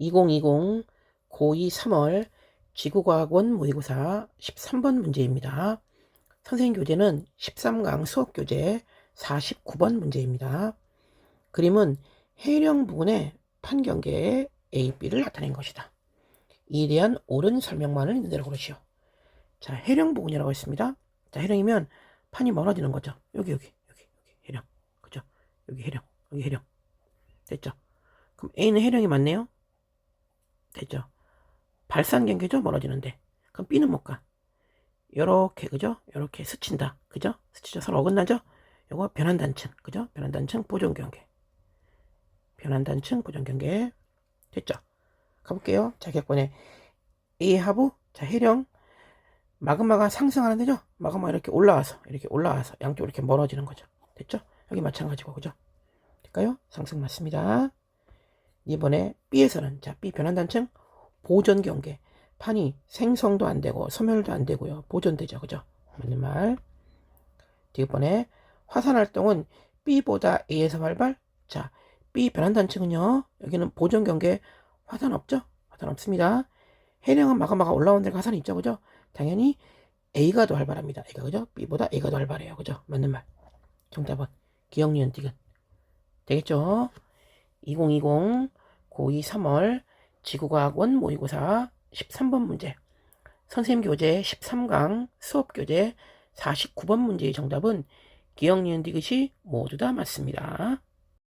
2020 고2 3월 지구과학원 모의고사 13번 문제입니다. 선생님 교재는 13강 수업 교재 49번 문제입니다. 그림은 해령 부근의 판경계의 A, B를 나타낸 것이다. 이에 대한 옳은 설명만을 있는 대로 고르시오. 자, 해령 부근이라고 했습니다. 자, 해령이면 판이 멀어지는 거죠. 여기, 여기, 여기, 여기, 해령. 그죠? 여기 해령, 여기 해령. 됐죠? 그럼 A는 해령이 맞네요? 됐죠? 발산 경계죠? 멀어지는데. 그럼 B는 못 가. 요렇게, 그죠? 요렇게 스친다. 그죠? 스치죠? 서로 어긋나죠? 요거 변환단층. 그죠? 변환단층 보존경계. 변환단층 보존경계. 됐죠? 가볼게요. 자, 객관에 A 하부, 자, 해령. 마그마가 상승하는 데죠? 마그마 이렇게 올라와서, 이렇게 올라와서, 양쪽 이렇게 멀어지는 거죠. 됐죠? 여기 마찬가지고, 그죠? 될까요? 상승 맞습니다. 이번에 B에서는, 자, B 변환단층 보존 경계. 판이 생성도 안 되고, 소멸도 안 되고요. 보존되죠. 그죠? 맞는 말. 뒷번에 화산 활동은 B보다 A에서 발발. 자, B 변환단층은요. 여기는 보존 경계 화산 없죠? 화산 없습니다. 해령은 마그마가 올라온 데가 화산이 있죠. 그죠? 당연히 A가 더 활발합니다. A가 그죠? B보다 A가 더 활발해요. 그죠? 맞는 말. 정답은 기억 니은 디귿. 되겠죠? 2020 고2 3월 지구과학원 모의고사 13번 문제. 선생님 교재 13강 수업 교재 49번 문제의 정답은 기억 니은 디귿이 모두 다 맞습니다.